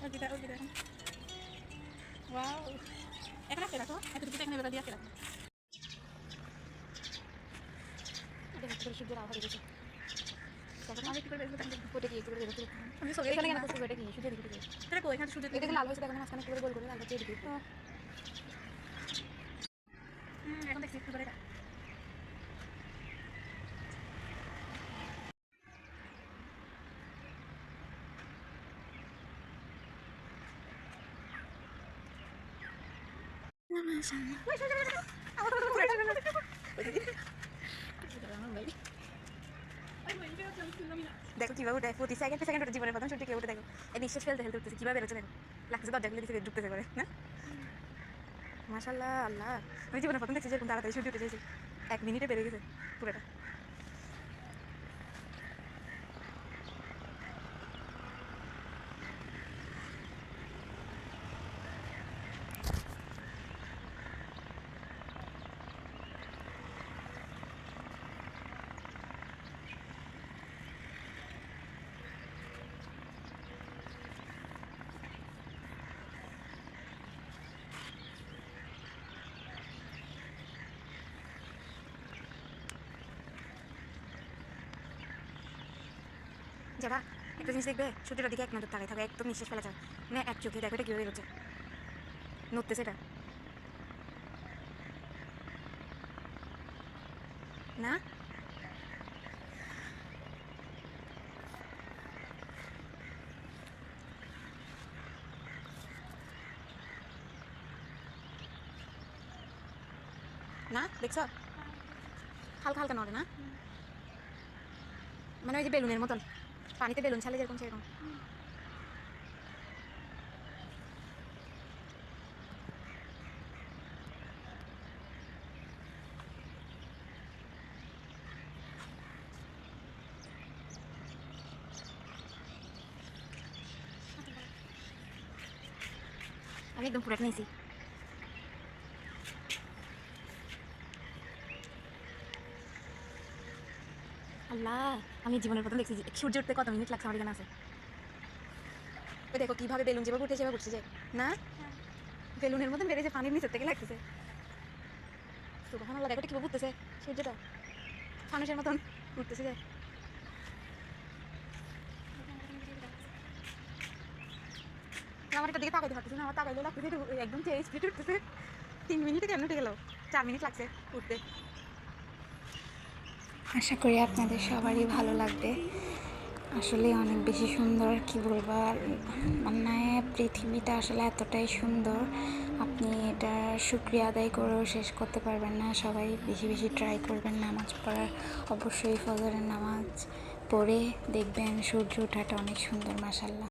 অর্পিতা অর্পিতা এখন ওয়াও এখানে আসতে রাখো এতটুকু এখানে বেলা দিয়ে আসতে রাখো সূর্যের আভা দেখেছে আমি কি করে বেরোবো তাহলে? ওটা কি একটু করে বেরোচ্ছে আমি সব এখানে এখানে কেন করছে ওটা কি সূর্যের দিকে দিকে এটা কো এখানে সূর্য এটা দেখে লাল হয়েছে দেখো না মাঝখানে একটু করে গোল করে লাল হচ্ছে এদিকে হুম, এখন দেখছি একটু করে এটা। দেখো কীভাবে প্রতি সেকেন্ড সেকেন্ড ওটা জীবনের প্রথম সূর্য কে উঠে দেখো। এই নিঃশ্বাস ফেলতে ফেলতে উঠতেছে, কীভাবে বেরোচ্ছে দেখো। লাগতেছে দরজা খুলে দিচ্ছে ঢুকতেছে করে না? মাশাল্লাহ, আল্লাহ। আমি জীবনের প্রথম দেখছি যেরকম তাড়াতাড়ি ছুটি উঠে এক মিনিটে বেড়ে গেছে, পুরোটা। যাবা একটা জিনিস দেখবে সূর্যটার দিকে এক নজর তাকাই থাকো একদম নিঃশ্বাস ফেলা যায় মানে এক চোখে দেখো এটা কীভাবে বেরোচ্ছে নড়তেছে এটা। না? না? দেখছ? হালকা হালকা নড়ে না? মানে ওই যে বেলুনের মতন। পানিতে বেলুন ছালে যেরকম সেরকম। আমি একদম পুরাটা নিয়েছি আল্লাহ, আমি জীবনের প্রথম দেখছি সূর্য উঠতে কত মিনিট লাগছে, আমার এখানে আছে। দেখো কীভাবে বেলুন যেভাবে উঠে সেভাবে উঠছে না? বেলুনের মতন বেড়ে যে পানির নিচের থেকে লাগতেছে। সুবাহান আল্লাহ দেখো কীভাবে উঠতেছে, সূর্যটা? মানুষের মতন উঠতেছে যে। আমার এটা দিকে তাকাইতে পারতেছে না, আমার তাকাইলে লাগতেছে একদম চেয়ে স্পিড উঠতেছে। তিন মিনিটে কেমন উঠে গেল, চার মিনিট লাগছে উঠতে। আশা করি আপনাদের সবারই ভালো লাগবে। আসলে অনেক বেশি সুন্দর, কি বলব? আর মানে পৃথিবীটা আসলে এতটাই সুন্দর, আপনি এটা শুক্রিয়া আদায় করেও শেষ করতে পারবেন না। সবাই বেশি বেশি ট্রাই করবেন নামাজ পড়ার। অবশ্যই ফজরের নামাজ পড়ে দেখবেন সূর্য ওঠাটা অনেক সুন্দর মাসাল্লাহ